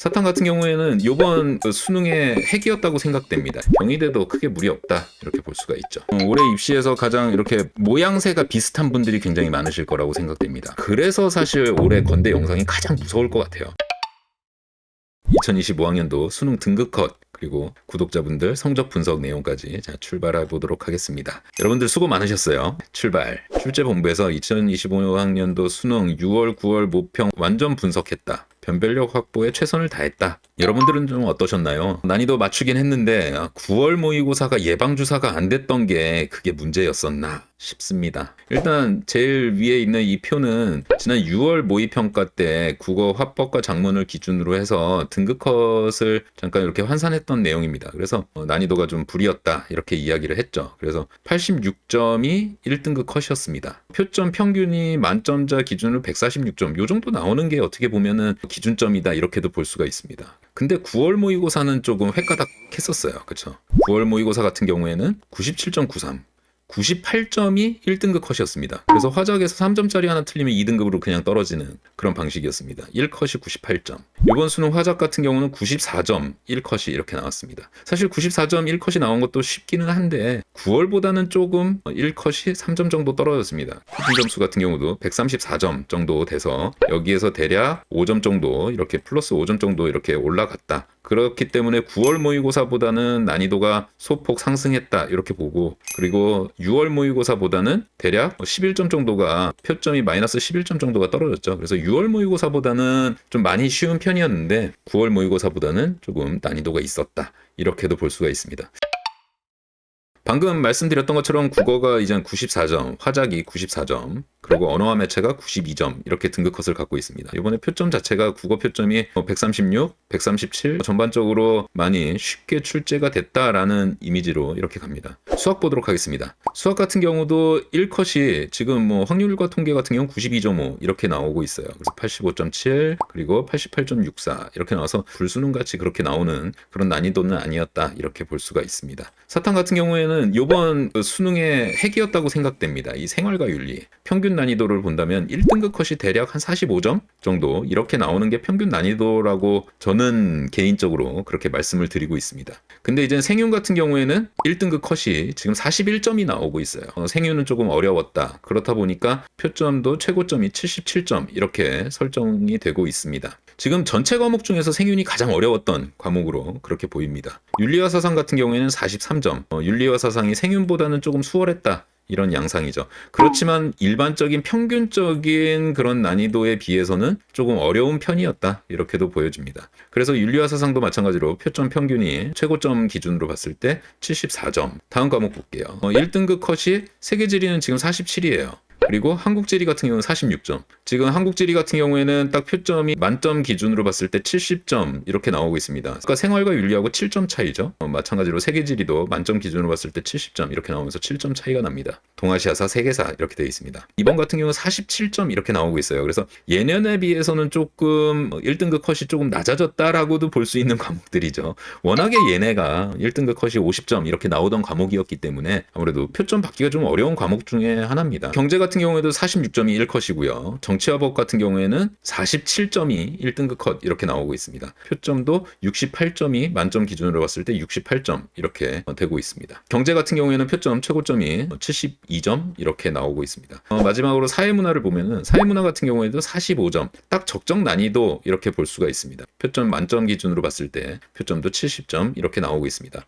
사탕 같은 경우에는 이번 그 수능의 핵이었다고 생각됩니다. 경희대도 크게 무리 없다 이렇게 볼 수가 있죠. 어, 올해 입시에서 가장 이렇게 모양새가 비슷한 분들이 굉장히 많으실 거라고 생각됩니다. 그래서 사실 올해 건대 영상이 가장 무서울 것 같아요. 2025학년도 수능 등급 컷 그리고 구독자분들 성적 분석 내용까지 자, 출발해 보도록 하겠습니다. 여러분들 수고 많으셨어요. 출발. 출제본부에서 2025학년도 수능 6월, 9월 모평 완전 분석했다. 변별력 확보에 최선을 다했다. 여러분들은 좀 어떠셨나요? 난이도 맞추긴 했는데 9월 모의고사가 예방주사가 안 됐던 게 그게 문제였었나 싶습니다. 일단 제일 위에 있는 이 표는 지난 6월 모의평가 때 국어 화법과 작문을 기준으로 해서 등급컷을 잠깐 이렇게 환산했던 내용입니다. 그래서 어, 난이도가 좀 불이었다 이렇게 이야기를 했죠. 그래서 86점이 1등급 컷이었습니다. 표점 평균이 만점자 기준으로 146점 요 정도 나오는 게 어떻게 보면은 기준점이다 이렇게도 볼 수가 있습니다. 근데 9월 모의고사는 조금 획가닥 했었어요. 그렇죠? 9월 모의고사 같은 경우에는 97.93 98점이 1등급 컷이었습니다. 그래서 화작에서 3점짜리 하나 틀리면 2등급으로 그냥 떨어지는 그런 방식이었습니다. 1컷이 98점. 이번 수능 화작 같은 경우는 94점 1컷이 이렇게 나왔습니다. 사실 94점 1컷이 나온 것도 쉽기는 한데 9월보다는 조금 1컷이 3점 정도 떨어졌습니다. 표준 점수 같은 경우도 134점 정도 돼서 여기에서 대략 5점 정도 이렇게 플러스 5점 정도 이렇게 올라갔다. 그렇기 때문에 9월 모의고사보다는 난이도가 소폭 상승했다 이렇게 보고 그리고 6월 모의고사보다는 대략 11점 정도가 표점이 마이너스 11점 정도가 떨어졌죠. 그래서 6월 모의고사보다는 좀 많이 쉬운 편이었는데 9월 모의고사보다는 조금 난이도가 있었다 이렇게도 볼 수가 있습니다. 방금 말씀드렸던 것처럼 국어가 이제 94점, 화작이 94점, 그리고 언어와 매체가 92점 이렇게 등급 컷을 갖고 있습니다. 이번에 표점 자체가 국어 표점이 136, 137 전반적으로 많이 쉽게 출제가 됐다라는 이미지로 이렇게 갑니다. 수학 보도록 하겠습니다. 수학 같은 경우도 1컷이 지금 뭐 확률과 통계 같은 경우 92.5 이렇게 나오고 있어요. 그래서 85.7 그리고 88.64 이렇게 나와서 불수능 같이 그렇게 나오는 그런 난이도는 아니었다 이렇게 볼 수가 있습니다. 사탕 같은 경우에는 이번 수능의 핵이었다고 생각됩니다. 이 생활과 윤리 평균 난이도를 본다면 1등급 컷이 대략 한 45점 정도 이렇게 나오는 게 평균 난이도라고 저는 개인적으로 그렇게 말씀을 드리고 있습니다. 근데 이제 생윤 같은 경우에는 1등급 컷이 지금 41점이 나오고 있어요. 어, 생윤은 조금 어려웠다. 그렇다 보니까 표점도 최고점이 77점 이렇게 설정이 되고 있습니다. 지금 전체 과목 중에서 생윤이 가장 어려웠던 과목으로 그렇게 보입니다. 윤리와 사상 같은 경우에는 43점. 어, 윤리와 사상이 생윤보다는 조금 수월했다. 이런 양상이죠. 그렇지만 일반적인 평균적인 그런 난이도에 비해서는 조금 어려운 편이었다. 이렇게도 보여집니다. 그래서 윤리와 사상도 마찬가지로 표점 평균이 최고점 기준으로 봤을 때 74점. 다음 과목 볼게요. 어, 1등급 컷이 세계 지리는 지금 47이에요. 그리고 한국 지리 같은 경우는 46점. 지금 한국지리 같은 경우에는 딱 표점이 만점 기준으로 봤을 때 70점 이렇게 나오고 있습니다. 그러니까 생활과 윤리하고 7점 차이죠. 어, 마찬가지로 세계지리도 만점 기준으로 봤을 때 70점 이렇게 나오면서 7점 차이가 납니다. 동아시아사, 세계사 이렇게 되어 있습니다. 이번 같은 경우는 47점 이렇게 나오고 있어요. 그래서 예년에 비해서는 조금 1등급 컷이 조금 낮아졌다라고도 볼 수 있는 과목들이죠. 워낙에 얘네가 1등급 컷이 50점 이렇게 나오던 과목이었기 때문에 아무래도 표점 받기가 좀 어려운 과목 중에 하나입니다. 경제 같은 경우에도 46점이 1컷이고요. 정 치화법 같은 경우에는 47점이 1등급 컷 이렇게 나오고 있습니다. 표점도 68점이 만점 기준으로 봤을 때 68점 이렇게 되고 있습니다. 경제 같은 경우에는 표점 최고점이 72점 이렇게 나오고 있습니다. 어, 마지막으로 사회문화를 보면은 사회문화 같은 경우에도 45점 딱 적정 난이도 이렇게 볼 수가 있습니다. 표점 만점 기준으로 봤을 때 표점도 70점 이렇게 나오고 있습니다.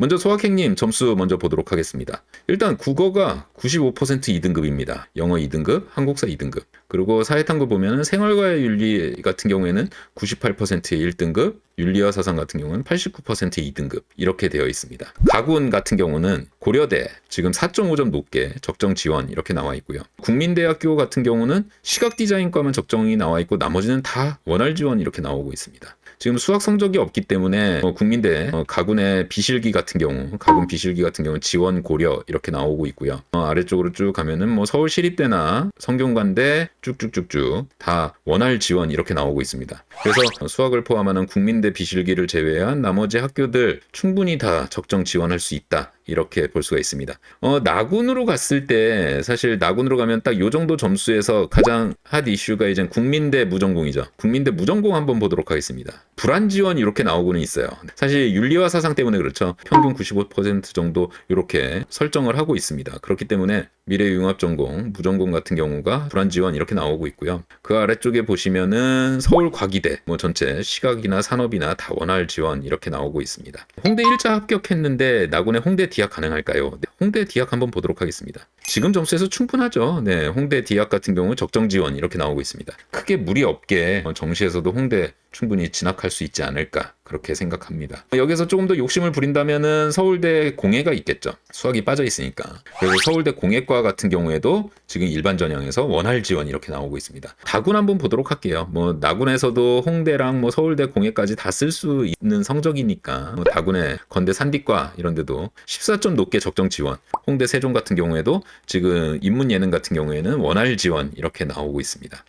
먼저 소확행님 점수 먼저 보도록 하겠습니다. 일단 국어가 95% 2등급입니다. 영어 2등급, 한국사 2등급. 그리고 사회탐구 보면은 생활과의 윤리 같은 경우에는 98%의 1등급, 윤리와 사상 같은 경우는 89%의 2등급 이렇게 되어 있습니다. 가군 같은 경우는 고려대 지금 4.5점 높게 적정 지원 이렇게 나와 있고요. 국민대학교 같은 경우는 시각 디자인과만 적정이 나와 있고 나머지는 다 원활 지원 이렇게 나오고 있습니다. 지금 수학 성적이 없기 때문에 어, 국민대 어, 가군의 비실기 같은 경우 가군 비실기 같은 경우 지원 고려 이렇게 나오고 있고요. 어, 아래쪽으로 쭉 가면은 뭐 서울시립대나 성균관대 쭉쭉쭉쭉 다 원활 지원 이렇게 나오고 있습니다. 그래서 수학을 포함하는 국민대 비실기를 제외한 나머지 학교들 충분히 다 적정 지원할 수 있다. 이렇게 볼 수가 있습니다. 어, 나군으로 갔을 때 사실 나군으로 가면 딱 요 정도 점수에서 가장 핫 이슈가 이제 국민대 무전공이죠. 국민대 무전공 한번 보도록 하겠습니다. 불안 지원 이렇게 나오고는 있어요. 사실 윤리화 사상 때문에 그렇죠. 평균 95% 정도 이렇게 설정을 하고 있습니다. 그렇기 때문에 미래융합 전공, 무전공 같은 경우가 불안 지원 이렇게 나오고 있고요. 그 아래쪽에 보시면은 서울 과기대 뭐 전체 시각이나 산업이나 다 원활 지원 이렇게 나오고 있습니다. 홍대 1차 합격했는데 나군에 홍대 디학 가능할까요? 네, 홍대 디학 한번 보도록 하겠습니다. 지금 점수에서 충분하죠. 네, 홍대 디학 같은 경우 적정 지원 이렇게 나오고 있습니다. 크게 무리 없게 어, 정시에서도 홍대 충분히 진학할 수 있지 않을까 그렇게 생각합니다. 여기서 조금 더 욕심을 부린다면은 서울대 공예가 있겠죠. 수학이 빠져 있으니까. 그래서 서울대 공예과 같은 경우에도 지금 일반 전형에서 원활 지원 이렇게 나오고 있습니다. 다군 한번 보도록 할게요. 뭐 나군에서도 홍대랑 뭐 서울대 공예까지 다 쓸 수 있는 성적이니까 뭐 다군의 건대 산디과 이런 데도 14점 높게 적정 지원. 홍대 세종 같은 경우에도 지금 인문 예능 같은 경우에는 원활 지원 이렇게 나오고 있습니다.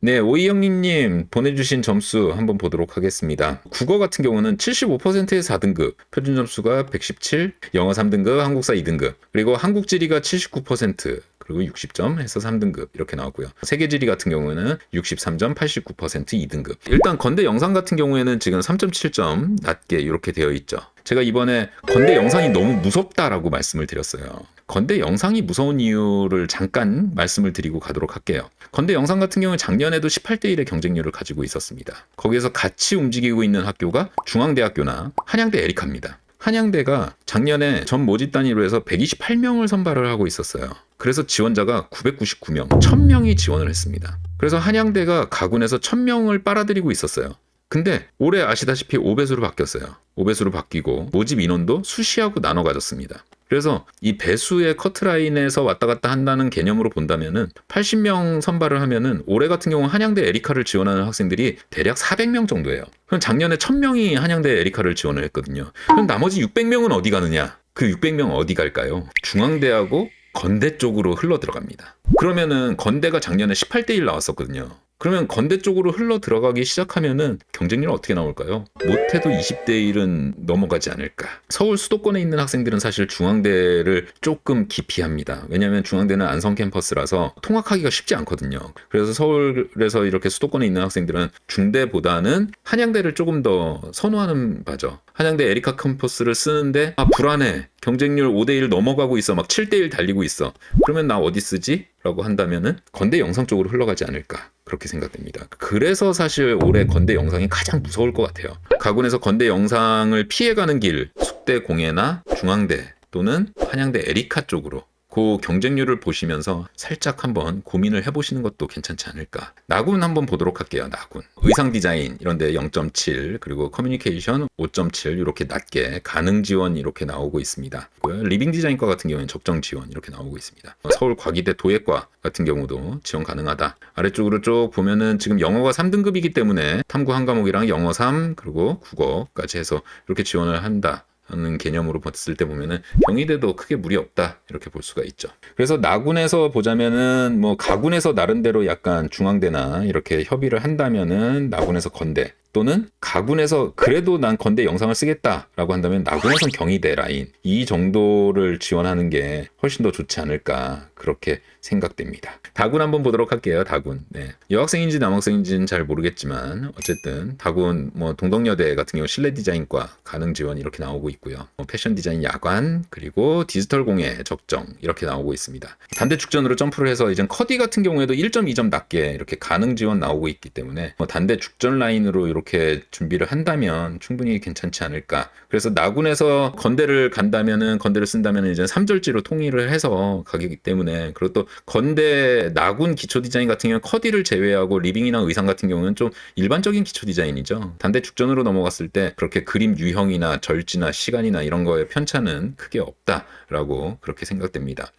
네, 오이영님 보내주신 점수 한번 보도록 하겠습니다. 국어 같은 경우는 75%의 4등급, 표준 점수가 117, 영어 3등급, 한국사 2등급, 그리고 한국지리가 79%, 그리고 60점 해서 3등급 이렇게 나왔고요. 세계 지리 같은 경우는 63점, 89% 2등급. 일단 건대 영상 같은 경우에는 지금 3.7점 낮게 이렇게 되어 있죠. 제가 이번에 건대 영상이 너무 무섭다라고 말씀을 드렸어요. 건대 영상이 무서운 이유를 잠깐 말씀을 드리고 가도록 할게요. 건대 영상 같은 경우는 작년에도 18대 1의 경쟁률을 가지고 있었습니다. 거기에서 같이 움직이고 있는 학교가 중앙대학교나 한양대 에리카입니다. 한양대가 작년에 전 모집 단위로 해서 128명을 선발을 하고 있었어요. 그래서 지원자가 999명, 1000명이 지원을 했습니다. 그래서 한양대가 가군에서 1000명을 빨아들이고 있었어요. 근데 올해 아시다시피 5배수로 바뀌었어요. 5배수로 바뀌고 모집 인원도 수시하고 나눠 가졌습니다. 그래서 이 배수의 커트라인에서 왔다 갔다 한다는 개념으로 본다면은 80명 선발을 하면은 올해 같은 경우 한양대 에리카를 지원하는 학생들이 대략 400명 정도예요. 그럼 작년에 1000명이 한양대 에리카를 지원을 했거든요. 그럼 나머지 600명은 어디 가느냐? 그 600명 어디 갈까요? 중앙대하고 건대 쪽으로 흘러 들어갑니다. 그러면은 건대가 작년에 18대 1 나왔었거든요. 그러면 건대 쪽으로 흘러 들어가기 시작하면은 경쟁률은 어떻게 나올까요? 못해도 20대 1은 넘어가지 않을까. 서울 수도권에 있는 학생들은 사실 중앙대를 조금 기피합니다. 왜냐하면 중앙대는 안성 캠퍼스라서 통학하기가 쉽지 않거든요. 그래서 서울에서 이렇게 수도권에 있는 학생들은 중대보다는 한양대를 조금 더 선호하는 바죠. 한양대 에리카 캠퍼스를 쓰는데 아 불안해. 경쟁률 5대1 넘어가고 있어. 막 7대1 달리고 있어. 그러면 나 어디 쓰지? 라고 한다면은 건대 영상 쪽으로 흘러가지 않을까. 그렇게 생각됩니다. 그래서 사실 올해 건대 영상이 가장 무서울 것 같아요. 가군에서 건대 영상을 피해가는 길, 숙대 공예나 중앙대 또는 한양대 에리카 쪽으로 그 경쟁률을 보시면서 살짝 한번 고민을 해보시는 것도 괜찮지 않을까. 나군 한번 보도록 할게요. 나군. 의상 디자인 이런데 0.7 그리고 커뮤니케이션 5.7 이렇게 낮게 가능 지원 이렇게 나오고 있습니다. 리빙 디자인과 같은 경우는 적정 지원 이렇게 나오고 있습니다. 서울 과기대 도예과 같은 경우도 지원 가능하다. 아래쪽으로 쭉 보면은 지금 영어가 3등급이기 때문에 탐구 한 과목이랑 영어 3 그리고 국어까지 해서 이렇게 지원을 한다. 하는 개념으로 봤을 때 보면은 경희대도 크게 무리 없다 이렇게 볼 수가 있죠. 그래서 나군에서 보자면은 뭐 가군에서 나름대로 약간 중앙대나 이렇게 협의를 한다면은 나군에서 건대 또는 가군에서 그래도 난 건대 영상을 쓰겠다라고 한다면 나군에선 경희대 라인 이 정도를 지원하는 게 훨씬 더 좋지 않을까 그렇게 생각됩니다. 다군 한번 보도록 할게요. 다군. 네. 여학생인지 남학생인지는 잘 모르겠지만 어쨌든 다군 뭐 동덕여대 같은 경우 실내 디자인과 가능 지원 이렇게 나오고 있고요. 뭐 패션 디자인 야관 그리고 디지털 공예 적정 이렇게 나오고 있습니다. 단대 축전으로 점프를 해서 이제 커디 같은 경우에도 1.2점 낮게 이렇게 가능 지원 나오고 있기 때문에 뭐 단대 죽전 라인으로 이렇게 준비를 한다면 충분히 괜찮지 않을까. 그래서 나군에서 건대를 간다면은 건대를 쓴다면은 이제 3절지로 통일을 해서 가기 때문에 그리고 또 건대 나군 기초 디자인 같은 경우는 커디를 제외하고 리빙이나 의상 같은 경우는 좀 일반적인 기초 디자인이죠. 단대 죽전으로 넘어갔을 때 그렇게 그림 유형이나 절지나 시간이나 이런 거에 편차는 크게 없다라고 그렇게 생각됩니다.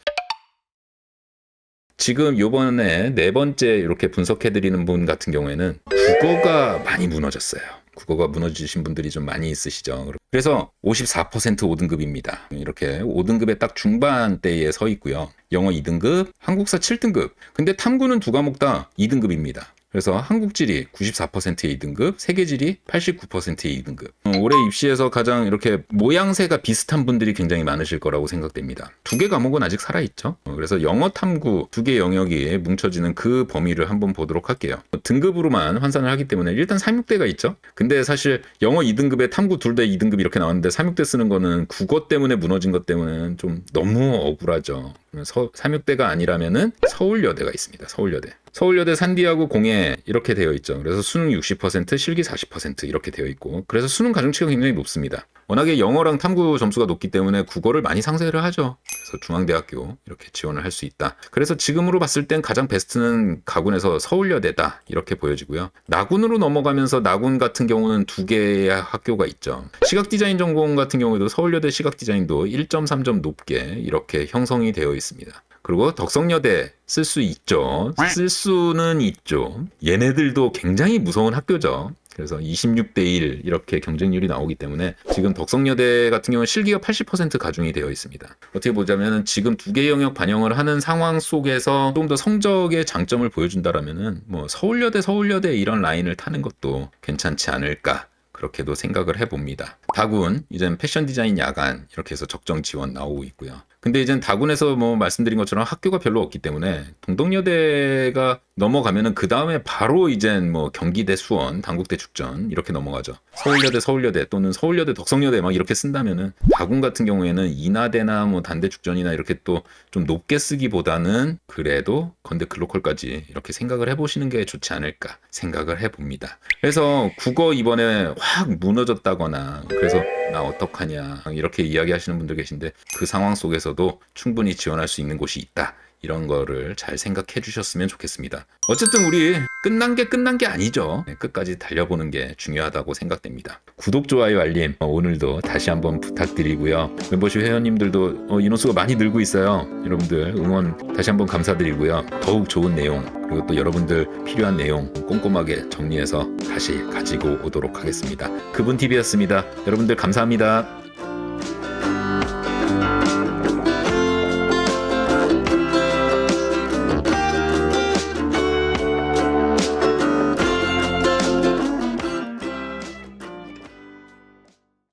지금 요번에 네 번째 이렇게 분석해 드리는 분 같은 경우에는 국어가 많이 무너졌어요. 국어가 무너지신 분들이 좀 많이 있으시죠. 그래서 54% 5등급입니다. 이렇게 5등급의 딱 중반대에 서 있고요. 영어 2등급, 한국사 7등급. 근데 탐구는 두 과목 다 2등급입니다. 그래서 한국 지리 94%의 2등급, 세계 지리 89%의 2등급. 어, 올해 입시에서 가장 이렇게 모양새가 비슷한 분들이 굉장히 많으실 거라고 생각됩니다. 두 개 과목은 아직 살아있죠. 어, 그래서 영어 탐구 두 개 영역이 뭉쳐지는 그 범위를 한번 보도록 할게요. 어, 등급으로만 환산을 하기 때문에 일단 3육대가 있죠. 근데 사실 영어 2등급에 탐구 둘 다 2등급 이렇게 나왔는데 3육대 쓰는 거는 국어 때문에 무너진 것 때문에 좀 너무 억울하죠. 서, 3육대가 아니라면은 서울여대가 있습니다. 서울여대. 서울여대 산디아고 공예 이렇게 되어 있죠. 그래서 수능 60%, 실기 40% 이렇게 되어 있고 그래서 수능 가중치가 굉장히 높습니다. 워낙에 영어랑 탐구 점수가 높기 때문에 국어를 많이 상세를 하죠. 그래서 중앙대학교 이렇게 지원을 할 수 있다. 그래서 지금으로 봤을 땐 가장 베스트는 가군에서 서울여대다 이렇게 보여지고요. 나군으로 넘어가면서 나군 같은 경우는 두 개의 학교가 있죠. 시각 디자인 전공 같은 경우에도 서울여대 시각 디자인도 1.3점 높게 이렇게 형성이 되어 있습니다. 그리고 덕성여대 쓸 수 있죠. 쓸 수는 있죠. 얘네들도 굉장히 무서운 학교죠. 그래서 26대 1 이렇게 경쟁률이 나오기 때문에 지금 덕성여대 같은 경우는 실기가 80% 가중이 되어 있습니다. 어떻게 보자면 지금 두 개 영역 반영을 하는 상황 속에서 좀 더 성적의 장점을 보여준다라면은 뭐 서울여대 서울여대 이런 라인을 타는 것도 괜찮지 않을까 그렇게도 생각을 해봅니다. 다군 이젠 패션 디자인 야간 이렇게 해서 적정 지원 나오고 있고요. 근데 이젠 다군에서 뭐 말씀드린 것처럼 학교가 별로 없기 때문에 동덕여대가 넘어가면은 그 다음에 바로 이젠 뭐 경기대 수원, 당국대 축전 이렇게 넘어가죠. 서울여대 서울여대 또는 서울여대 덕성여대 막 이렇게 쓴다면은 다군 같은 경우에는 인하대나 뭐 단대 축전이나 이렇게 또 좀 높게 쓰기보다는 그래도 건대 글로컬까지 이렇게 생각을 해보시는 게 좋지 않을까 생각을 해봅니다. 그래서 국어 이번에 확 무너졌다거나 그래서 나 어떡하냐 이렇게 이야기하시는 분들 계신데 그 상황 속에서도 충분히 지원할 수 있는 곳이 있다. 이런 거를 잘 생각해 주셨으면 좋겠습니다. 어쨌든 우리 끝난 게 끝난 게 아니죠. 네, 끝까지 달려보는 게 중요하다고 생각됩니다. 구독, 좋아요, 알림 어, 오늘도 다시 한번 부탁드리고요. 멤버십 회원님들도 어, 인원수가 많이 늘고 있어요. 여러분들 응원 다시 한번 감사드리고요. 더욱 좋은 내용 그리고 또 여러분들 필요한 내용 꼼꼼하게 정리해서 다시 가지고 오도록 하겠습니다. 그분 TV였습니다. 여러분들 감사합니다.